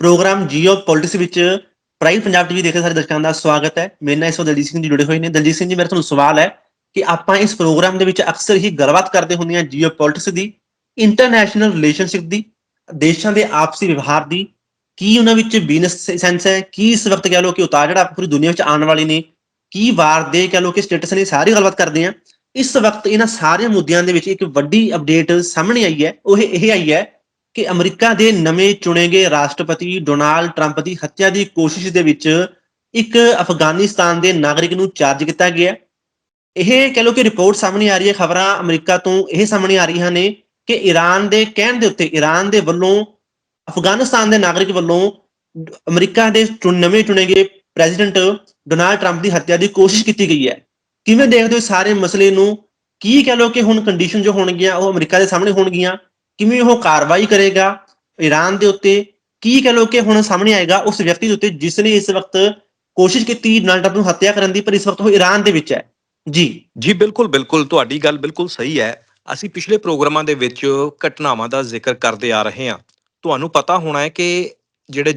Programme geo politics ਵਿੱਚ prime Punjab TV ਦੇਖੇ ਸਾਰੇ ਦਰਸ਼ਕਾਂ ਦਾ ਸਵਾਗਤ ਹੈ। ਮੇਰੇ ਨਾਲ ਇਸ ਵਕਤ ਦਲਜੀਤ ਸਿੰਘ ਜੀ ਜੁੜੇ ਹੋਏ ਨੇ। ਦਲਜੀਤ ਸਿੰਘ ਜੀ, ਮੇਰਾ ਤੁਹਾਨੂੰ ਸਵਾਲ ਹੈ ਕਿ ਆਪਾਂ ਇਸ ਪ੍ਰੋਗਰਾਮ ਦੇ ਵਿੱਚ ਅਕਸਰ ਹੀ ਗੱਲਬਾਤ ਕਰਦੇ ਹੁੰਦੇ ਹਾਂ ਜੀਓ ਪੋਲਿਟਿਕਸ ਦੀ ਇੰਟਰਨੈਸ਼ਨਲ ਰਿਲੇਸ਼ਨਸ਼ਿਪ ਦੀ, ਦੇਸ਼ਾਂ ਦੇ ਆਪਸੀ ਵਿਵਹਾਰ ਦੀ, ਕੀ ਉਹਨਾਂ ਵਿੱਚ ਬਿਜ਼ਨਸ ਸੈਂਸ ਹੈ, ਕੀ ਇਸ ਵਕਤ ਕਹਿ ਲਓ ਕਿ ਉਤਾਰ ਜਿਹੜਾ ਪੂਰੀ ਦੁਨੀਆ ਵਿੱਚ ਆਉਣ ਵਾਲੇ ਨੇ, ਕੀ ਵਾਰ ਦੇ ਕਹਿ ਲਓ ਕਿ ਸਟੇਟਸ ਨੇ, ਸਾਰੀ ਗੱਲਬਾਤ ਕਰਦੇ ਹਾਂ। ਇਸ ਵਕਤ ਇਹਨਾਂ ਸਾਰੇ ਮੁੱਦਿਆਂ ਦੇ ਵਿੱਚ ਇੱਕ ਵੱਡੀ ਅਪਡੇਟ ਸਾਹਮਣੇ ਆਈ ਹੈ, ਉਹ ਇਹ ਆਈ ਹੈ ਕਿ ਅਮਰੀਕਾ ਦੇ ਨਵੇਂ ਚੁਣੇ ਗਏ ਰਾਸ਼ਟਰਪਤੀ ਡੋਨਾਲਡ ਟਰੰਪ ਦੀ ਹੱਤਿਆ ਦੀ ਕੋਸ਼ਿਸ਼ ਦੇ ਵਿੱਚ ਇੱਕ ਅਫਗਾਨਿਸਤਾਨ ਦੇ ਨਾਗਰਿਕ ਨੂੰ ਚਾਰਜ ਕੀਤਾ ਗਿਆ। ਇਹ ਕਹ ਲਓ ਕਿ ਰਿਪੋਰਟ ਸਾਹਮਣੇ ਆ ਰਹੀ ਹੈ। ਖਬਰਾਂ ਅਮਰੀਕਾ ਤੋਂ ਇਹ ਸਾਹਮਣੇ ਆ ਰਹੀਆਂ ਨੇ ਕਿ ਈਰਾਨ ਦੇ ਕਹਿਣ ਦੇ ਉੱਤੇ ਈਰਾਨ ਦੇ ਵੱਲੋਂ, ਅਫਗਾਨਿਸਤਾਨ ਦੇ ਨਾਗਰਿਕ ਵੱਲੋਂ ਅਮਰੀਕਾ ਦੇ ਚੁਣ- ਨਵੇਂ ਚੁਣੇ ਗਏ ਪ੍ਰੈਜ਼ੀਡੈਂਟ ਡੋਨਾਲਡ ਟਰੰਪ ਦੀ ਹੱਤਿਆ ਦੀ ਕੋਸ਼ਿਸ਼ ਕੀਤੀ ਗਈ ਹੈ। ਕਿਵੇਂ ਦੇਖਦੇ ਹੋ ਸਾਰੇ ਮਸਲੇ ਨੂੰ? ਕੀ ਕਹ ਲਓ ਕਿ ਹੁਣ ਕੰਡੀਸ਼ਨ ਜੋ ਹੋਣਗੀਆਂ, ਉਹ ਅਮਰੀਕਾ ਦੇ ਸਾਹਮਣੇ ਹੋਣਗੀਆਂ? ਕਿਵੇਂ ਉਹ ਕਾਰਵਾਈ ਕਰੇਗਾ? ਈਰਾਨ ਦੇ ਉੱਤੇ ਕੀ ਕਹ ਲਓ ਕਿ ਹੁਣ ਸਾਹਮਣੇ ਆਏਗਾ ਉਸ ਵਿਅਕਤੀ ਦੇ ਉੱਤੇ ਜਿਸ ਨੇ ਇਸ ਵਕਤ ਕੋਸ਼ਿਸ਼ ਕੀਤੀ ਡੋਨਾਲਡ ਟਰੰਪ ਨੂੰ ਹੱਤਿਆ ਕਰਨ ਦੀ, ਪਰ ਇਸ ਵਕਤ ਉਹ ਈਰਾਨ ਦੇ ਵਿੱਚ ਹੈ। ਜੀ। ਜੀ, ਬਿਲਕੁਲ ਬਿਲਕੁਲ, ਤੁਹਾਡੀ ਗੱਲ ਬਿਲਕੁਲ ਸਹੀ ਹੈ। ਅਸੀਂ ਪਿਛਲੇ ਪ੍ਰੋਗਰਾਮਾਂ ਦੇ ਵਿੱਚ ਘਟਨਾਵਾਂ ਦਾ ਜ਼ਿਕਰ ਕਰਦੇ ਆ ਰਹੇ ਹਾਂ। ਤੁਹਾਨੂੰ ਪਤਾ ਹੋਣਾ ਹੈ ਕਿ ਜਿਹੜੇ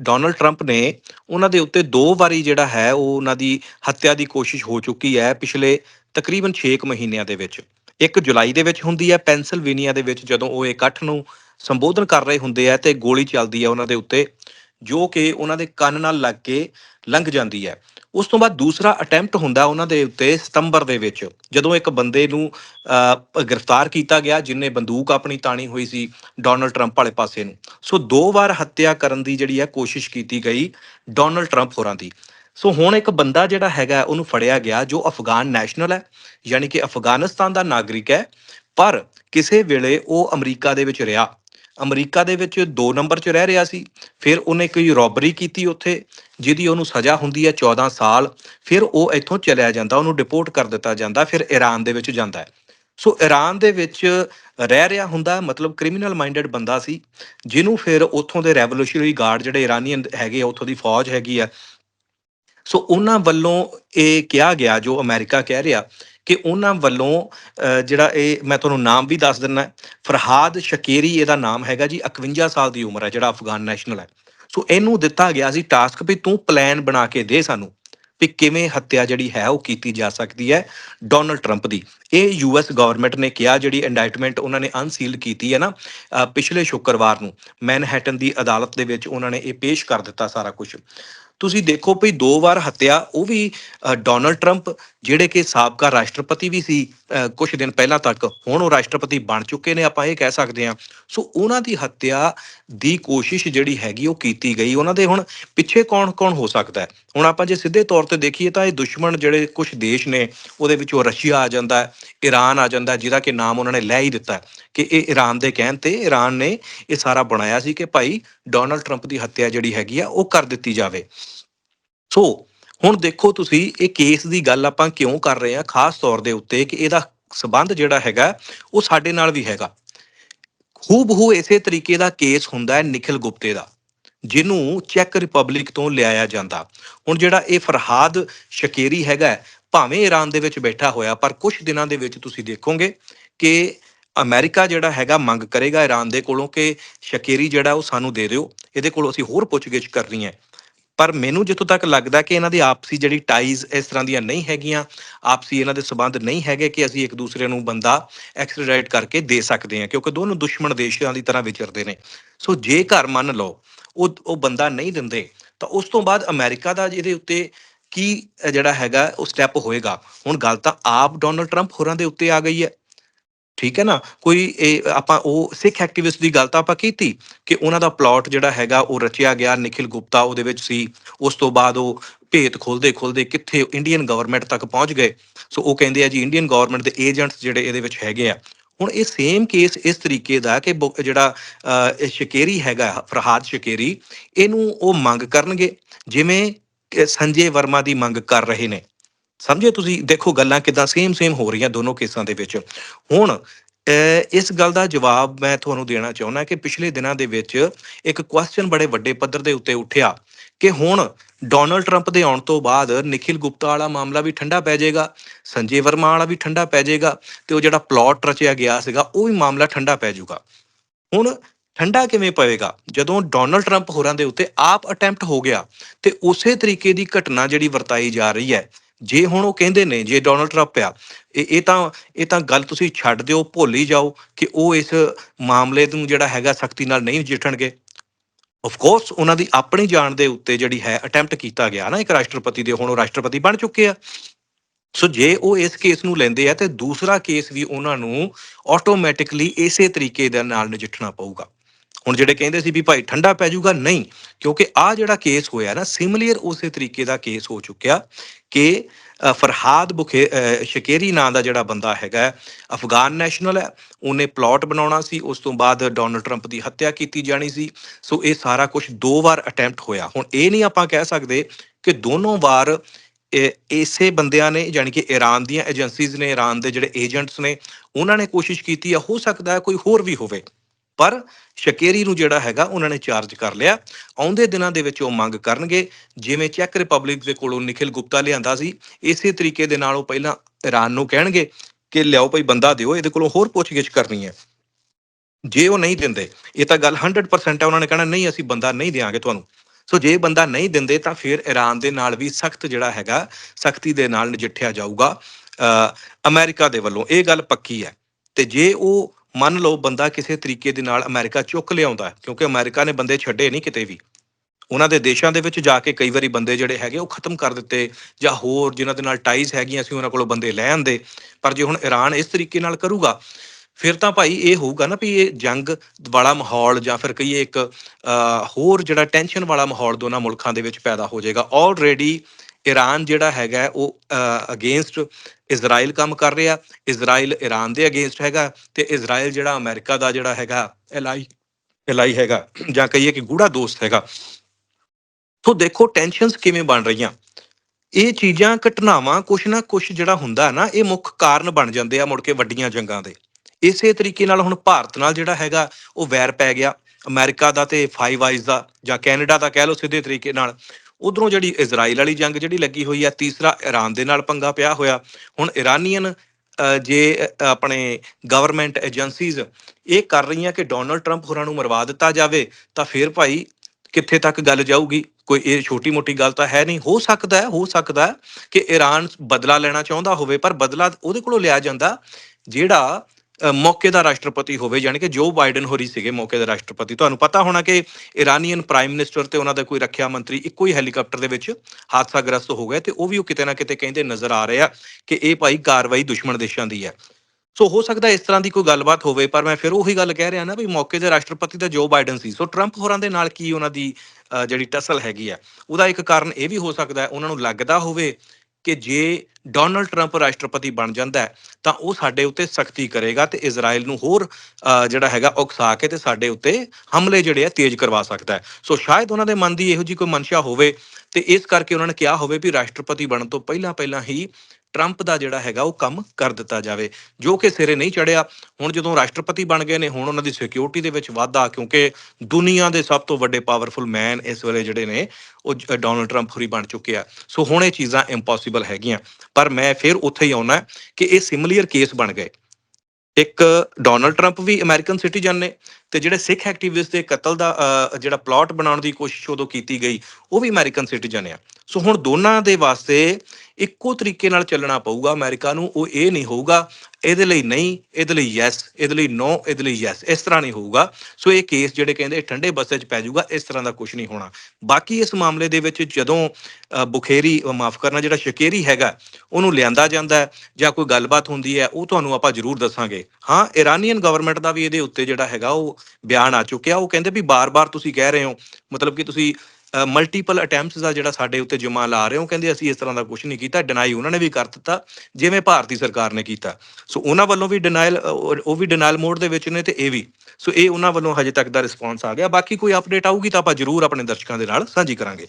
ਡੋਨਲਡ ਟਰੰਪ ਨੇ ਉਹਨਾਂ ਦੇ ਉੱਤੇ ਦੋ ਵਾਰੀ ਜਿਹੜਾ ਹੈ ਉਹ ਉਹਨਾਂ ਦੀ ਹੱਤਿਆ ਦੀ ਕੋਸ਼ਿਸ਼ ਹੋ ਚੁੱਕੀ ਹੈ ਪਿਛਲੇ ਤਕਰੀਬਨ 6 ਮਹੀਨਿਆਂ ਦੇ ਵਿੱਚ। ਇੱਕ ਜੁਲਾਈ ਦੇ ਵਿੱਚ ਹੁੰਦੀ ਹੈ, ਪੈਨਸਿਲਵੇਨੀਆ ਦੇ ਵਿੱਚ ਜਦੋਂ ਉਹ ਇਕੱਠ ਨੂੰ ਸੰਬੋਧਨ ਕਰ ਰਹੇ ਹੁੰਦੇ ਆ ਤੇ ਗੋਲੀ ਚੱਲਦੀ ਹੈ ਉਹਨਾਂ ਦੇ ਉੱਤੇ, ਜੋ ਕਿ ਉਹਨਾਂ ਦੇ ਕੰਨ ਨਾਲ ਲੱਗ ਕੇ ਲੰਘ ਜਾਂਦੀ ਹੈ। ਉਸ ਤੋਂ ਬਾਅਦ ਦੂਸਰਾ ਅਟੈਂਪਟ ਹੁੰਦਾ ਉਹਨਾਂ ਦੇ ਉੱਤੇ ਸਤੰਬਰ ਦੇ ਵਿੱਚ, ਜਦੋਂ ਇੱਕ ਬੰਦੇ ਨੂੰ ਗ੍ਰਿਫਤਾਰ ਕੀਤਾ ਗਿਆ ਜਿਨੇ ਬੰਦੂਕ ਆਪਣੀ ਤਾਣੀ ਹੋਈ ਸੀ ਡੋਨਲਡ ਟਰੰਪ ਵਾਲੇ ਪਾਸੇ ਨੂੰ। ਸੋ ਦੋ ਵਾਰ ਹੱਤਿਆ ਕਰਨ ਦੀ ਜਿਹੜੀ ਹੈ ਕੋਸ਼ਿਸ਼ ਕੀਤੀ ਗਈ ਡੋਨਲਡ ਟਰੰਪ ਹੋਰਾਂ ਦੀ। ਸੋ ਹੁਣ ਇੱਕ ਬੰਦਾ ਜਿਹੜਾ ਹੈਗਾ, ਉਹਨੂੰ ਫੜਿਆ ਗਿਆ, ਜੋ ਅਫਗਾਨ ਨੈਸ਼ਨਲ ਹੈ, ਯਾਨੀ ਕਿ ਅਫਗਾਨਿਸਤਾਨ ਦਾ ਨਾਗਰਿਕ ਹੈ, ਪਰ ਕਿਸੇ ਵੇਲੇ ਉਹ ਅਮਰੀਕਾ ਦੇ ਵਿੱਚ ਰਿਹਾ। ਅਮਰੀਕਾ ਦੇ ਵਿੱਚ 2 ਨੰਬਰ 'ਚ ਰਹਿ ਰਿਹਾ ਸੀ। ਫਿਰ ਉਹਨੇ ਕੋਈ ਰੋਬਰੀ ਕੀਤੀ ਉੱਥੇ, ਜਿਹਦੀ ਉਹਨੂੰ ਸਜ਼ਾ ਹੁੰਦੀ ਹੈ 14 ਸਾਲ। ਫਿਰ ਉਹ ਇੱਥੋਂ ਚਲਿਆ ਜਾਂਦਾ, ਉਹਨੂੰ ਡਿਪੋਰਟ ਕਰ ਦਿੱਤਾ ਜਾਂਦਾ, ਫਿਰ ਈਰਾਨ ਦੇ ਵਿੱਚ ਜਾਂਦਾ ਹੈ। ਸੋ ਈਰਾਨ ਦੇ ਵਿੱਚ ਰਹਿ ਰਿਹਾ ਹੁੰਦਾ, ਮਤਲਬ ਕ੍ਰਿਮੀਨਲ ਮਾਈਂਡਡ ਬੰਦਾ ਸੀ, ਜਿਹਨੂੰ ਫਿਰ ਉੱਥੋਂ ਦੇ ਰੈਵੋਲੂਸ਼ਨਰੀ ਗਾਰਡ ਜਿਹੜੇ ਇਰਾਨੀਅਨ ਹੈਗੇ ਆ, ਉੱਥੋਂ ਦੀ ਫੌਜ ਹੈਗੀ ਆ ਸੋ ਉਹਨਾਂ ਵੱਲੋਂ ਇਹ ਕਿਹਾ ਗਿਆ, ਜੋ ਅਮਰੀਕਾ ਕਹਿ ਰਿਹਾ ਕਿ ਉਹਨਾਂ ਵੱਲੋਂ ਜਿਹੜਾ ਇਹ, ਮੈਂ ਤੁਹਾਨੂੰ ਨਾਮ ਵੀ ਦੱਸ ਦਿੰਨਾ ਫਰਹਾਦ ਸ਼ਕੀਰੀ ਇਹਦਾ ਨਾਮ ਹੈਗਾ ਜੀ 51 ਸਾਲ ਦੀ ਉਮਰ ਹੈ, ਜਿਹੜਾ ਅਫਗਾਨ ਨੈਸ਼ਨਲ ਹੈ। ਸੋ ਇਹਨੂੰ ਦਿੱਤਾ ਗਿਆ ਸੀ ਟਾਸਕ ਵੀ ਤੂੰ ਪਲਾਨ ਬਣਾ ਕੇ ਦੇ ਸਾਨੂੰ ਵੀ ਕਿਵੇਂ ਹੱਤਿਆ ਜਿਹੜੀ ਹੈ ਉਹ ਕੀਤੀ ਜਾ ਸਕਦੀ ਹੈ ਡੋਨਲਡ ਟਰੰਪ ਦੀ। ਇਹ ਯੂਐਸ ਗਵਰਨਮੈਂਟ ਨੇ ਕਿਹਾ, ਜਿਹੜੀ ਇੰਡਾਈਟਮੈਂਟ ਉਹਨਾਂ ਨੇ ਅਨਸੀਲ ਕੀਤੀ ਹੈ ਨਾ ਪਿਛਲੇ ਸ਼ੁੱਕਰਵਾਰ ਨੂੰ, ਮੈਨਹੈਟਨ ਦੀ ਅਦਾਲਤ ਦੇ ਵਿੱਚ ਉਹਨਾਂ ਨੇ ਇਹ ਪੇਸ਼ ਕਰ ਦਿੱਤਾ ਸਾਰਾ ਕੁਝ ਤੁਸੀਂ ਦੇਖੋ ਭਈ ਦੋ ਵਾਰ ਹੱਤਿਆ, ਉਹ ਵੀ ਡੋਨਲਡ ਟਰੰਪ ਜਿਹੜੇ ਕਿ ਸਾਬਕਾ ਰਾਸ਼ਟਰਪਤੀ ਵੀ ਸੀ ਕੁਝ ਦਿਨ ਪਹਿਲਾਂ ਤੱਕ, ਹੁਣ ਉਹ ਰਾਸ਼ਟਰਪਤੀ ਬਣ ਚੁੱਕੇ ਨੇ, ਆਪਾਂ ਇਹ ਕਹਿ ਸਕਦੇ ਹਾਂ। ਸੋ ਉਹਨਾਂ ਦੀ ਹੱਤਿਆ ਦੀ ਕੋਸ਼ਿਸ਼ ਜਿਹੜੀ ਹੈਗੀ, ਉਹ ਕੀਤੀ ਗਈ। ਉਹਨਾਂ ਦੇ ਹੁਣ ਪਿੱਛੇ ਕੌਣ-ਕੌਣ ਹੋ ਸਕਦਾ ਹੈ? ਹੁਣ ਆਪਾਂ ਜੇ ਸਿੱਧੇ ਤੌਰ ਤੇ ਦੇਖੀਏ ਤਾਂ ਇਹ ਦੁਸ਼ਮਣ ਜਿਹੜੇ ਕੁਝ ਦੇਸ਼ ਨੇ, ਉਹਦੇ ਵਿੱਚੋਂ ਰਸ਼ੀਆ ਆ ਜਾਂਦਾ ਹੈ ਈਰਾਨ ਆ ਜਾਂਦਾ ਜਿਹਦਾ ਕਿ ਨਾਮ ਉਹਨਾਂ ਨੇ ਲੈ ਹੀ ਦਿੱਤਾ ਕਿ ਇਹ ਈਰਾਨ ਦੇ ਕਹਿਣ ਤੇ ਈਰਾਨ ਨੇ ਇਹ ਸਾਰਾ ਬਣਾਇਆ ਸੀ ਕਿ ਭਾਈ ਡੋਨਲਡ ਟਰੰਪ ਦੀ ਹੱਤਿਆ ਜਿਹੜੀ ਹੈਗੀ ਆ, ਉਹ ਕਰ ਦਿੱਤੀ ਜਾਵੇ। ਸੋ ਹੁਣ ਦੇਖੋ ਤੁਸੀਂ ਇਹ ਕੇਸ ਦੀ ਗੱਲ ਆਪਾਂ ਕਿਉਂ ਕਰ ਰਹੇ ਹਾਂ? ਖਾਸ ਤੌਰ ਦੇ ਉੱਤੇ ਕਿ ਇਹਦਾ ਸਬੰਧ ਜਿਹੜਾ ਹੈਗਾ, ਉਹ ਸਾਡੇ ਨਾਲ ਵੀ ਹੈਗਾ। ਖੂਬ-ਹੂ ਇਸੇ ਤਰੀਕੇ ਦਾ ਕੇਸ ਹੁੰਦਾ ਹੈ ਨikhil ਗੁਪਤੇ ਦਾ, ਜਿਹਨੂੰ ਚੈੱਕ ਰਿਪਬਲਿਕ ਤੋਂ ਲਿਆਇਆ ਜਾਂਦਾ। ਹੁਣ ਜਿਹੜਾ ਇਹ ਫਰਹਾਦ ਸ਼ਕੇਰੀ ਹੈਗਾ, ਭਾਵੇਂ ਈਰਾਨ ਦੇ ਵਿੱਚ ਬੈਠਾ ਹੋਇਆ, ਪਰ ਕੁਝ ਦਿਨਾਂ ਦੇ ਵਿੱਚ ਤੁਸੀਂ ਦੇਖੋਗੇ ਕਿ ਅਮਰੀਕਾ ਜਿਹੜਾ ਹੈਗਾ ਮੰਗ ਕਰੇਗਾ ਈਰਾਨ ਦੇ ਕੋਲੋਂ ਕਿ ਸ਼ਕੇਰੀ ਜਿਹੜਾ ਉਹ ਸਾਨੂੰ ਦੇ ਦਿਓ। ਇਹਦੇ ਕੋਲੋਂ ਅਸੀਂ ਹੋਰ ਪੁੱਛਗਿੱਛ ਕਰਨੀ ਹੈ। ਪਰ ਮੈਨੂੰ ਜਿੱਥੋਂ ਤੱਕ ਲੱਗਦਾ ਕਿ ਇਹਨਾਂ ਦੀ ਆਪਸੀ ਜਿਹੜੀ ਟਾਈਜ਼ ਇਸ ਤਰ੍ਹਾਂ ਦੀਆਂ ਨਹੀਂ ਹੈਗੀਆਂ, ਆਪਸੀ ਇਹਨਾਂ ਦੇ ਸਬੰਧ ਨਹੀਂ ਹੈਗੇ ਕਿ ਅਸੀਂ ਇੱਕ ਦੂਸਰੇ ਨੂੰ ਬੰਦਾ ਐਕਸਟ੍ਰੈਡਿਟ ਕਰਕੇ ਦੇ ਸਕਦੇ ਹਾਂ, ਕਿਉਂਕਿ ਦੋਨੋਂ ਦੁਸ਼ਮਣ ਦੇਸ਼ਾਂ ਦੀ ਤਰ੍ਹਾਂ ਵਿਚਰਦੇ ਨੇ। ਸੋ ਜੇ ਘਰ ਮੰਨ ਲਓ, ਉਹ ਉਹ ਬੰਦਾ ਨਹੀਂ ਦਿੰਦੇ, ਤਾਂ ਉਸ ਤੋਂ ਬਾਅਦ ਅਮਰੀਕਾ ਦਾ ਜਿਹਦੇ ਉੱਤੇ ਕੀ ਜਿਹੜਾ ਹੈਗਾ, ਉਹ ਸਟੈਪ ਹੋਏਗਾ। ਹੁਣ ਗੱਲ ਤਾਂ ਆਪ ਡੋਨਲਡ ਟਰੰਪ ਹੋਰਾਂ ਦੇ ਉੱਤੇ ਆ ਗਈ ਹੈ। ਠੀਕ ਹੈ ਨਾ? ਕੋਈ ਇਹ ਆਪਾਂ ਉਹ ਸਿੱਖ ਐਕਟਿਵਿਸਟ ਦੀ ਗੱਲ ਤਾਂ ਆਪਾਂ ਕੀਤੀ ਕਿ ਉਹਨਾਂ ਦਾ ਪਲਾਟ ਜਿਹੜਾ ਹੈਗਾ ਉਹ ਰਚਿਆ ਗਿਆ ਨikhil ਗੁਪਤਾ, ਉਹਦੇ ਵਿੱਚ ਸੀ। ਉਸ ਤੋਂ ਬਾਅਦ ਉਹ ਭੇਤ ਖੋਲਦੇ ਖੋਲਦੇ ਕਿੱਥੇ ਇੰਡੀਅਨ ਗਵਰਨਮੈਂਟ ਤੱਕ ਪਹੁੰਚ ਗਏ। ਸੋ ਉਹ ਕਹਿੰਦੇ ਆ ਜੀ ਇੰਡੀਅਨ ਗਵਰਨਮੈਂਟ ਦੇ ਏਜੰਟਸ ਜਿਹੜੇ ਇਹਦੇ ਵਿੱਚ ਹੈਗੇ ਆ। ਹੁਣ ਇਹ ਸੇਮ ਕੇਸ ਇਸ ਤਰੀਕੇ ਦਾ ਕਿ ਬੁ- ਜਿਹੜਾ ਸ਼ਕੇਰੀ ਹੈਗਾ, ਫਰਹਾਦ ਸ਼ਕੇਰੀ, ਇਹਨੂੰ ਉਹ ਮੰਗ ਕਰਨਗੇ। ਜਿਵੇਂ ਸੰਜੇ ਵਰਮਾ ਦੀ ਮੰਗ ਕਰ ਰਹੇ ਨੇ। ਸਮਝੇ ਤੁਸੀਂ? ਦੇਖੋ ਗੱਲਾਂ ਕਿਦਾਂ ਸੇਮ ਸੇਮ ਹੋ ਰਹੀਆਂ ਦੋਨੋਂ ਕੇਸਾਂ ਦੇ ਵਿੱਚ। ਹੁਣ ਅਹ, ਇਸ ਗੱਲ ਦਾ ਜਵਾਬ ਮੈਂ ਤੁਹਾਨੂੰ ਦੇਣਾ ਚਾਹੁੰਦਾ ਕਿ ਪਿਛਲੇ ਦਿਨਾਂ ਦੇ ਵਿੱਚ ਇੱਕ ਕੁਐਸਚਨ ਬੜੇ ਵੱਡੇ ਪੱਧਰ ਦੇ ਉੱਤੇ ਉੱਠਿਆ ਕਿ ਹੁਣ ਡੋਨਲਡ ਟਰੰਪ ਦੇ ਆਉਣ ਤੋਂ ਬਾਅਦ ਨikhil ਗੁਪਤਾ ਵਾਲਾ ਮਾਮਲਾ ਵੀ ਠੰਡਾ ਪੈ ਜਾਏਗਾ ਸੰਜੇ ਵਰਮਾ ਵਾਲਾ ਵੀ ਠੰਡਾ ਪੈ ਜਾਏਗਾ ਤੇ ਉਹ ਜਿਹੜਾ ਪਲਾਟ ਰਚਿਆ ਗਿਆ ਸੀਗਾ ਉਹ ਵੀ ਮਾਮਲਾ ਠੰਡਾ ਪੈ ਜਾਊਗਾ। ਹੁਣ ਠੰਡਾ ਕਿਵੇਂ ਪਵੇਗਾ? ਜਦੋਂ ਡੋਨਲਡ ਟਰੰਪ ਹੋਰਾਂ ਦੇ ਉੱਤੇ ਆਪ ਅਟੈਂਪਟ ਹੋ ਗਿਆ ਤੇ ਉਸੇ ਤਰੀਕੇ ਦੀ ਘਟਨਾ ਜਿਹੜੀ ਵਰਤਾਈ ਜਾ ਰਹੀ ਹੈ ਜੇ ਹੁਣ ਉਹ ਕਹਿੰਦੇ ਨੇ, ਜੇ ਡੋਨਲਡ ਟਰੰਪ ਆ, ਇਹ ਇਹ ਤਾਂ ਇਹ ਤਾਂ ਗੱਲ ਤੁਸੀਂ ਛੱਡ ਦਿਓ, ਭੁੱਲ ਹੀ ਜਾਓ ਕਿ ਉਹ ਇਸ ਮਾਮਲੇ ਨੂੰ ਜਿਹੜਾ ਹੈਗਾ ਸਖਤੀ ਨਾਲ ਨਹੀਂ ਨਜਿੱਠਣਗੇ ਆਫ ਕੋਰਸ ਉਹਨਾਂ ਦੀ ਆਪਣੀ ਜਾਨ ਦੇ ਉੱਤੇ ਜਿਹੜੀ ਹੈ ਅਟੈਂਪਟ ਕੀਤਾ ਗਿਆ ਨਾ ਇੱਕ ਰਾਸ਼ਟਰਪਤੀ ਦੇ, ਹੁਣ ਉਹ ਰਾਸ਼ਟਰਪਤੀ ਬਣ ਚੁੱਕੇ ਆ। ਸੋ ਜੇ ਉਹ ਇਸ ਕੇਸ ਨੂੰ ਲੈਂਦੇ ਆ ਤੇ ਦੂਸਰਾ ਕੇਸ ਵੀ ਉਹਨਾਂ ਨੂੰ ਆਟੋਮੈਟਿਕਲੀ ਇਸੇ ਤਰੀਕੇ ਦੇ ਨਾਲ ਨਜਿੱਠਣਾ ਪਊਗਾ। ਹੁਣ ਜਿਹੜੇ ਕਹਿੰਦੇ ਸੀ ਵੀ ਭਾਈ ਠੰਡਾ ਪੈ ਜਾਊਗਾ, ਨਹੀਂ, ਕਿਉਂਕਿ ਆ ਜਿਹੜਾ ਕੇਸ ਹੋਇਆ ਨਾ ਸਿਮਲੀਅਰ ਉਸੇ ਤਰੀਕੇ ਦਾ ਕੇਸ ਹੋ ਚੁੱਕਿਆ ਕਿ ਫਰਹਾਦ ਬੁਖੇ ਸ਼ਕੇਰੀ ਨਾਂ ਦਾ ਜਿਹੜਾ ਬੰਦਾ ਹੈਗਾ ਅਫਗਾਨ ਨੈਸ਼ਨਲ ਹੈ, ਉਹਨੇ ਪਲਾਟ ਬਣਾਉਣਾ ਸੀ, ਉਸ ਤੋਂ ਬਾਅਦ ਡੋਨਲਡ ਟਰੰਪ ਦੀ ਹੱਤਿਆ ਕੀਤੀ ਜਾਣੀ ਸੀ, ਸੋ ਇਹ ਸਾਰਾ ਕੁਝ ਦੋ ਵਾਰ ਅਟੈਂਪਟ ਹੋਇਆ। ਹੁਣ ਇਹ ਨਹੀਂ ਆਪਾਂ ਕਹਿ ਸਕਦੇ ਕਿ ਦੋਨੋਂ ਵਾਰ ਇਸੇ ਬੰਦਿਆਂ ਨੇ ਯਾਨੀ ਕਿ ਈਰਾਨ ਦੀਆਂ ਏਜੰਸੀਜ਼ ਨੇ ਈਰਾਨ ਦੇ ਜਿਹੜੇ ਏਜੰਟਸ ਨੇ, ਉਹਨਾਂ ਨੇ ਕੋਸ਼ਿਸ਼ ਕੀਤੀ ਆ, ਹੋ ਸਕਦਾ ਹੈ ਕੋਈ ਹੋਰ ਵੀ ਹੋਵੇ। ਪਰ ਸ਼ਕੇਰੀ ਨੂੰ ਜਿਹੜਾ ਹੈਗਾ ਉਹਨਾਂ ਨੇ ਚਾਰਜ ਕਰ ਲਿਆ। ਆਉਂਦੇ ਦਿਨਾਂ ਦੇ ਵਿੱਚ ਉਹ ਮੰਗ ਕਰਨਗੇ ਜਿਵੇਂ ਚੈੱਕ ਰਿਪਬਲਿਕ ਦੇ ਕੋਲੋਂ ਨikhil ਗੁਪਤਾ ਲਿਆਂਦਾ ਸੀ ਇਸੇ ਤਰੀਕੇ ਦੇ ਨਾਲ ਉਹ ਪਹਿਲਾਂ ਈਰਾਨ ਨੂੰ ਕਹਿਣਗੇ ਕਿ ਲਿਆਓ ਭਾਈ ਬੰਦਾ ਦਿਓ ਇਹਦੇ ਕੋਲੋਂ ਹੋਰ ਪੁੱਛਗਿੱਛ ਕਰਨੀ ਹੈ। ਜੇ ਉਹ ਨਹੀਂ ਦਿੰਦੇ ਇਹ ਤਾਂ ਗੱਲ 100% ਹੈ ਉਹਨਾਂ ਨੇ ਕਹਿਣਾ ਨਹੀਂ ਅਸੀਂ ਬੰਦਾ ਨਹੀਂ ਦੇਵਾਂਗੇ ਤੁਹਾਨੂੰ। ਸੋ ਜੇ ਬੰਦਾ ਨਹੀਂ ਦਿੰਦੇ ਤਾਂ ਫਿਰ ਈਰਾਨ ਦੇ ਨਾਲ ਵੀ ਸਖਤ ਜਿਹੜਾ ਹੈਗਾ ਸਖਤੀ ਦੇ ਨਾਲ ਨਜਿੱਠਿਆ ਜਾਊਗਾ। ਅ, ਅਮਰੀਕਾ ਦੇ ਵੱਲੋਂ ਇਹ ਗੱਲ ਪੱਕੀ ਹੈ। ਤੇ ਜੇ ਉਹ ਮੰਨ ਲਓ ਬੰਦਾ ਕਿਸੇ ਤਰੀਕੇ ਦੇ ਨਾਲ ਅਮਰੀਕਾ ਚੁੱਕ ਲਿਆਉਂਦਾ ਕਿਉਂਕਿ ਅਮਰੀਕਾ ਨੇ ਬੰਦੇ ਛੱਡੇ ਨਹੀਂ ਕਿਤੇ ਵੀ। ਉਹਨਾਂ ਦੇ ਦੇਸ਼ਾਂ ਦੇ ਵਿੱਚ ਜਾ ਕੇ ਕਈ ਵਾਰੀ ਬੰਦੇ ਜਿਹੜੇ ਹੈਗੇ ਉਹ ਖਤਮ ਕਰ ਦਿੱਤੇ ਜਾਂ ਹੋਰ ਜਿਨ੍ਹਾਂ ਦੇ ਨਾਲ ਟਾਈਜ਼ ਹੈਗੀਆਂ ਅਸੀਂ ਉਹਨਾਂ ਕੋਲੋਂ ਬੰਦੇ ਲੈ ਆਂਦੇ। ਪਰ ਜੇ ਹੁਣ ਈਰਾਨ ਇਸ ਤਰੀਕੇ ਨਾਲ ਕਰੂਗਾ, ਫਿਰ ਤਾਂ ਭਾਈ ਇਹ ਹੋਊਗਾ ਨਾ ਵੀ ਇਹ ਜੰਗ ਵਾਲਾ ਮਾਹੌਲ ਜਾਂ ਫਿਰ ਕਹੀਏ ਇੱਕ ਹੋਰ ਜਿਹੜਾ ਟੈਨਸ਼ਨ ਵਾਲਾ ਮਾਹੌਲ ਦੋਨਾਂ ਮੁਲਕਾਂ ਦੇ ਵਿੱਚ ਪੈਦਾ ਹੋ ਜਾਏਗਾ। ਆਲਰੇਡੀ ਈਰਾਨ ਜਿਹੜਾ ਹੈਗਾ ਉਹ ਅਗੇਂਸਟ ਇਜ਼ਰਾਈਲ ਕੰਮ ਕਰ ਰਿਹਾ, ਇਜ਼ਰਾਈਲ ਈਰਾਨ ਦੇ ਅਗੇਂਸਟ ਹੈਗਾ ਤੇ ਇਜ਼ਰਾਈਲ ਜਿਹੜਾ ਅਮਰੀਕਾ ਦਾ ਜਿਹੜਾ ਹੈਗਾ ਐਲਾਈ ਐਲਾਈ ਹੈਗਾ ਜਾਂ ਕਹੀਏ ਕਿ ਗੂੜਾ ਦੋਸਤ ਹੈਗਾ। ਸੋ ਦੇਖੋ ਟੈਨਸ਼ਨਸ ਕਿਵੇਂ ਬਣ ਰਹੀਆਂ। ਇਹ ਚੀਜ਼ਾਂ, ਘਟਨਾਵਾਂ ਕੁਛ ਨਾ ਕੁਛ ਜਿਹੜਾ ਹੁੰਦਾ ਨਾ, ਇਹ ਮੁੱਖ ਕਾਰਨ ਬਣ ਜਾਂਦੇ ਆ ਮੁੜ ਕੇ ਵੱਡੀਆਂ ਜੰਗਾਂ ਦੇ। ਇਸੇ ਤਰੀਕੇ ਨਾਲ ਹੁਣ ਭਾਰਤ ਨਾਲ ਜਿਹੜਾ ਹੈਗਾ ਉਹ ਵੈਰ ਪੈ ਗਿਆ। ਅਮਰੀਕਾ ਦਾ ਤੇ ਫਾਈਵ ਆਈਜ਼ ਦਾ ਜਾਂ ਕੈਨੇਡਾ ਦਾ ਕਹਿ ਲਓ ਸਿੱਧੇ ਤਰੀਕੇ ਨਾਲ। ਉਧਰੋਂ ਜਿਹੜੀ ਇਜ਼ਰਾਈਲ ਵਾਲੀ ਜੰਗ ਜਿਹੜੀ ਲੱਗੀ ਹੋਈ ਆ, ਤੀਸਰਾ ਈਰਾਨ ਦੇ ਨਾਲ ਪੰਗਾ ਪਿਆ ਹੋਇਆ। ਹੁਣ ਇਰਾਨੀਅਨ ਜੇ ਆਪਣੇ ਗਵਰਨਮੈਂਟ ਏਜੰਸੀਜ਼ ਇਹ ਕਰ ਰਹੀਆਂ ਕਿ ਡੋਨਲਡ ਟਰੰਪ ਹੋਰਾਂ ਨੂੰ ਮਰਵਾ ਦਿੱਤਾ ਜਾਵੇ, ਤਾਂ ਫਿਰ ਭਾਈ ਕਿੱਥੇ ਤੱਕ ਗੱਲ ਜਾਊਗੀ? ਕੋਈ ਇਹ ਛੋਟੀ ਮੋਟੀ ਗੱਲ ਤਾਂ ਹੈ ਨਹੀਂ। ਹੋ ਸਕਦਾ ਹੈ, ਹੋ ਸਕਦਾ ਕਿ ਈਰਾਨ ਬਦਲਾ ਲੈਣਾ ਚਾਹੁੰਦਾ ਹੋਵੇ, ਪਰ ਬਦਲਾ ਉਹਦੇ ਕੋਲੋਂ ਲਿਆ ਜਾਂਦਾ ਜਿਹੜਾ ਮੌਕੇ ਦਾ ਰਾਸ਼ਟਰਪਤੀ ਹੋਵੇ ਯਾਨੀ ਕਿ ਜੋ ਬਾਈਡਨ ਹੋਰੀ ਸੀਗੇ ਮੌਕੇ ਦੇ ਰਾਸ਼ਟਰਪਤੀ। ਤੁਹਾਨੂੰ ਪਤਾ ਹੋਣਾ ਕਿ ਇਰਾਨੀਅਨ ਪ੍ਰਾਈਮ ਮਿਨਿਸਟਰ ਤੇ ਉਹਨਾਂ ਦਾ ਕੋਈ ਰੱਖਿਆ ਮੰਤਰੀ ਇੱਕੋ ਹੀ ਹੈਲੀਕਾਪਟਰ ਦੇ ਵਿੱਚ ਹਾਦਸਾਗ੍ਰਸਤ ਹੋ ਗਏ ਤੇ ਉਹ ਵੀ ਉਹ ਕਿਤੇ ਨਾ ਕਿਤੇ ਕਹਿੰਦੇ ਨਜ਼ਰ ਆ ਰਹੇ ਆ ਕਿ ਇਹ ਭਾਈ ਕਾਰਵਾਈ ਦੁਸ਼ਮਣ ਦੇਸ਼ਾਂ ਦੀ ਹੈ। ਸੋ ਹੋ ਸਕਦਾ ਇਸ ਤਰ੍ਹਾਂ ਦੀ ਕੋਈ ਗੱਲਬਾਤ ਹੋਵੇ ਪਰ ਮੈਂ ਫਿਰ ਉਹੀ ਗੱਲ ਕਹਿ ਰਿਹਾ ਨਾ ਵੀ ਮੌਕੇ ਦੇ ਰਾਸ਼ਟਰਪਤੀ ਤਾਂ ਜੋ ਬਾਈਡਨ ਸੀ। ਸੋ ਟਰੰਪ ਹੋਰਾਂ ਦੇ ਨਾਲ ਕੀ ਉਹਨਾਂ ਦੀ ਅ, ਜਿਹੜੀ ਟਸਲ ਹੈਗੀ ਆ ਉਹਦਾ ਇੱਕ ਕਾਰਨ ਇਹ ਵੀ ਹੋ ਸਕਦਾ ਉਹਨਾਂ ਨੂੰ ਲੱਗਦਾ ਹੋਵੇ ਕਿ ਜੇ ਡੋਨਲਡ ਟਰੰਪ ਰਾਸ਼ਟਰਪਤੀ ਬਣ ਜਾਂਦਾ ਹੈ ਤਾਂ ਉਹ ਸਾਡੇ ਉੱਤੇ ਸਖਤੀ ਕਰੇਗਾ ਤੇ ਇਜ਼ਰਾਈਲ ਨੂੰ ਹੋਰ ਅ, ਜਿਹੜਾ ਹੈਗਾ ਉਕਸਾ ਕੇ ਤੇ ਸਾਡੇ ਉੱਤੇ ਹਮਲੇ ਜਿਹੜੇ ਆ ਤੇਜ਼ ਕਰਵਾ ਸਕਦਾ ਹੈ। ਸੋ ਸ਼ਾਇਦ ਉਹਨਾਂ ਦੇ ਮਨ ਦੀ ਇਹੋ ਜੀ ਕੋਈ ਮਨਸ਼ਾ ਹੋਵੇ ਤੇ ਇਸ ਕਰਕੇ ਉਹਨਾਂ ਨੇ ਕਿਹਾ ਹੋਵੇ ਵੀ ਰਾਸ਼ਟਰਪਤੀ ਬਣਨ ਤੋਂ ਪਹਿਲਾਂ ਪਹਿਲਾਂ ਹੀ ਟਰੰਪ ਦਾ ਜਿਹੜਾ ਹੈਗਾ ਉਹ ਕੰਮ ਕਰ ਦਿੱਤਾ ਜਾਵੇ, ਜੋ ਕਿ ਸਿਰੇ ਨਹੀਂ ਚੜਿਆ। ਹੁਣ ਜਦੋਂ ਰਾਸ਼ਟਰਪਤੀ ਬਣ ਗਏ ਨੇ, ਹੁਣ ਉਹਨਾਂ ਦੀ ਸਿਕਿਉਰਿਟੀ ਦੇ ਵਿੱਚ ਵਾਧਾ, ਕਿਉਂਕਿ ਦੁਨੀਆ ਦੇ ਸਭ ਤੋਂ ਵੱਡੇ ਪਾਵਰਫੁਲ ਮੈਨ ਇਸ ਵੇਲੇ ਜਿਹੜੇ ਨੇ, ਉਹ ਡੋਨਲਡ ਟਰੰਪ ਹੋਰੀ ਬਣ ਚੁੱਕੇ ਆ। ਸੋ ਹੁਣ ਇਹ ਚੀਜ਼ਾਂ ਇੰਪੋਸੀਬਲ ਹੈਗੀਆਂ। ਪਰ ਮੈਂ ਫਿਰ ਉੱਥੇ ਹੀ ਆਉਣਾ ਕਿ ਇਹ ਸਿਮਿਲਰ ਕੇਸ ਬਣ ਗਏ। ਇੱਕ ਡੋਨਲਡ ਟਰੰਪ ਵੀ ਅਮਰੀਕਨ ਸਿਟੀਜ਼ਨ ਨੇ ਤੇ ਜਿਹੜੇ ਸਿੱਖ ਐਕਟਿਵਿਸਟ ਦੇ ਕਤਲ ਦਾ ਜਿਹੜਾ ਪਲਾਟ ਬਣਾਉਣ ਦੀ ਕੋਸ਼ਿਸ਼ ਉਦੋਂ ਕੀਤੀ ਗਈ, ਉਹ ਵੀ ਅਮਰੀਕਨ ਸਿਟੀਜ਼ਨ ਆ। ਸੋ ਹੁਣ ਦੋਨਾਂ ਦੇ ਵਾਸਤੇ ਇੱਕੋ ਤਰੀਕੇ ਨਾਲ ਚੱਲਣਾ ਪਊਗਾ ਅਮਰੀਕਾ ਨੂੰ, ਉਹ ਇਹ ਨਹੀਂ ਹੋਊਗਾ ਇਹਦੇ ਲਈ ਨਹੀਂ, ਇਹਦੇ ਲਈ ਯੈਸ ਇਹਦੇ ਲਈ ਨੋ ਇਹਦੇ ਲਈ ਯੈਸ ਇਸ ਤਰ੍ਹਾਂ ਨਹੀਂ ਹੋਊਗਾ। ਸੋ ਇਹ ਕੇਸ ਜਿਹੜੇ ਕਹਿੰਦੇ ਠੰਡੇ ਬਸੇ 'ਚ ਪੈ ਜਾਊਗਾ, ਇਸ ਤਰ੍ਹਾਂ ਦਾ ਕੁਝ ਨਹੀਂ ਹੋਣਾ। ਬਾਕੀ ਇਸ ਮਾਮਲੇ ਦੇ ਵਿੱਚ ਜਦੋਂ ਬੁਖੇਰੀ ਮਾਫ ਕਰਨਾ, ਜਿਹੜਾ ਸ਼ਕੇਰੀ ਹੈਗਾ, ਉਹਨੂੰ ਲਿਆਂਦਾ ਜਾਂਦਾ ਹੈ ਜਾਂ ਕੋਈ ਗੱਲਬਾਤ ਹੁੰਦੀ ਹੈ, ਉਹ ਤੁਹਾਨੂੰ ਆਪਾਂ ਜ਼ਰੂਰ ਦੱਸਾਂਗੇ। ਹਾਂ, ਇਰਾਨੀਅਨ ਗਵਰਨਮੈਂਟ ਦਾ ਵੀ ਇਹਦੇ ਉੱਤੇ ਜਿਹੜਾ ਹੈਗਾ, ਉਹ ਬਿਆਨ ਆ ਚੁੱਕਿਆ। ਉਹ ਕਹਿੰਦੇ ਵੀ ਬਾਰ-ਬਾਰ ਤੁਸੀਂ ਕਹਿ ਰਹੇ ਹੋ, ਮਤਲਬ ਕਿ ਤੁਸੀਂ ਮਲਟੀਪਲ ਅਟੈਂਪਟਸ ਦਾ ਜਿਹੜਾ ਸਾਡੇ ਉੱਤੇ ਜੁਮਾ ਲਾ ਰਹੇ ਹੋ ਕਹਿੰਦੇ ਅਸੀਂ ਇਸ ਤਰ੍ਹਾਂ ਦਾ ਕੁਝ ਨਹੀਂ ਕੀਤਾ ਡਿਨਾਈ ਉਹਨਾਂ ਨੇ ਵੀ ਕਰ ਦਿੱਤਾ, ਜਿਵੇਂ ਭਾਰਤੀ ਸਰਕਾਰ ਨੇ ਕੀਤਾ। ਸੋ ਉਹਨਾਂ ਵੱਲੋਂ ਵੀ ਡਿਨਾਈਲ ਉਹ ਵੀ ਡਿਨਾਈਲ ਮੋਡ ਦੇ ਵਿੱਚ ਨੇ ਤੇ ਇਹ ਵੀ। ਸੋ ਇਹ ਉਹਨਾਂ ਵੱਲੋਂ ਹਜੇ ਤੱਕ ਦਾ ਰਿਸਪੌਂਸ ਆ ਗਿਆ। ਬਾਕੀ ਕੋਈ ਅਪਡੇਟ ਆਊਗੀ ਤਾਂ ਆਪਾਂ ਜ਼ਰੂਰ ਆਪਣੇ ਦਰਸ਼ਕਾਂ ਦੇ ਨਾਲ ਸਾਂਝੀ ਕਰਾਂਗੇ।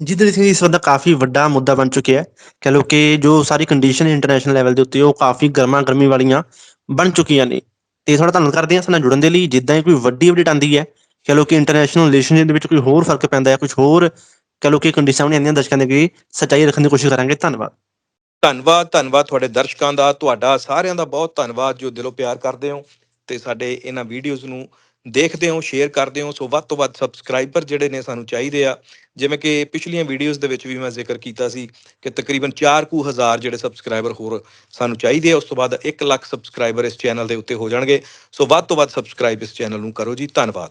ਜਿੱਦਣ ਸਿੰਘ ਇਸ ਵਕਤ ਕਾਫੀ ਵੱਡਾ ਮੁੱਦਾ ਬਣ ਚੁੱਕਿਆ ਹੈ, ਕਹ ਲੋ ਕਿ ਜੋ ਸਾਰੀ ਕੰਡੀਸ਼ਨ ਇੰਟਰਨੈਸ਼ਨਲ ਲੈਵਲ ਦੇ ਉੱਤੇ ਉਹ ਕਾਫੀ ਗਰਮਾ ਗਰਮੀ ਵਾਲੀਆਂ ਬਣ ਚੁੱਕੀਆਂ ਨੇ। ਤੇ ਥੋੜਾ ਧੰਨਵਾਦ ਕਰਦੇ ਹਾਂ ਸਾਨੂੰ ਜੁੜਨ ਦੇ ਲਈ, ਜਿੱਦਾਂ ਹੀ ਕੋਈ ਵੱਡੀ ਅਪਡੇਟ ਆਉਂਦੀ ਹੈ ਕਹ ਲੋ ਕਿ ਇੰਟਰਨੈਸ਼ਨਲ ਰਿਲੇਸ਼ਨਸ਼ਿਪ ਦੇ ਵਿੱਚ ਕੋਈ ਹੋਰ ਫ਼ਰਕ ਪੈਂਦਾ ਹੈ ਕੁਝ ਹੋਰ ਕਹ ਲੋ ਕਿ ਕੰਡੀਸ਼ਨ ਸਾਹਮਣੇ ਆਉਂਦੀਆਂ ਦਰਸ਼ਕਾਂ ਦੇ ਅੱਗੇ ਸੱਚਾਈ ਰੱਖਣ ਦੀ ਕੋਸ਼ਿਸ਼ ਕਰਾਂਗੇ। ਧੰਨਵਾਦ। ਧੰਨਵਾਦ ਧੰਨਵਾਦ ਤੁਹਾਡੇ ਦਰਸ਼ਕਾਂ ਦਾ, ਤੁਹਾਡਾ ਸਾਰਿਆਂ ਦਾ ਬਹੁਤ ਧੰਨਵਾਦ ਜੋ ਦਿਲੋਂ ਪਿਆਰ ਕਰਦੇ ਹੋ ਤੇ ਸਾਡੇ ਇਹਨਾਂ ਵੀਡੀਓਜ਼ ਨੂੰ ਦੇਖਦੇ ਹੋ ਸ਼ੇਅਰ ਕਰਦੇ ਹੋ। ਸੋ ਵੱਧ ਤੋਂ ਵੱਧ ਸਬਸਕ੍ਰਾਈਬਰ ਜਿਹੜੇ ਨੇ ਸਾਨੂੰ ਚਾਹੀਦੇ ਆ। ਜਿਵੇਂ ਕਿ ਪਿਛਲੀਆਂ ਵੀਡੀਓਜ਼ ਦੇ ਵਿੱਚ ਵੀ ਮੈਂ ਜ਼ਿਕਰ ਕੀਤਾ ਸੀ ਕਿ ਤਕਰੀਬਨ 4 ਕੁ ਹਜ਼ਾਰ ਜਿਹੜੇ ਸਬਸਕ੍ਰਾਈਬਰ ਹੋਰ ਸਾਨੂੰ ਚਾਹੀਦੇ ਆ, ਉਸ ਤੋਂ ਬਾਅਦ 1 ਲੱਖ ਸਬਸਕ੍ਰਾਈਬਰ ਇਸ ਚੈਨਲ ਦੇ ਉੱਤੇ ਹੋ ਜਾਣਗੇ। ਸੋ ਵੱਧ ਤੋਂ ਵੱਧ ਸਬਸਕ੍ਰਾਈਬ ਇਸ ਚੈਨਲ ਨੂੰ ਕਰੋ ਜੀ। ਧੰਨਵਾਦ।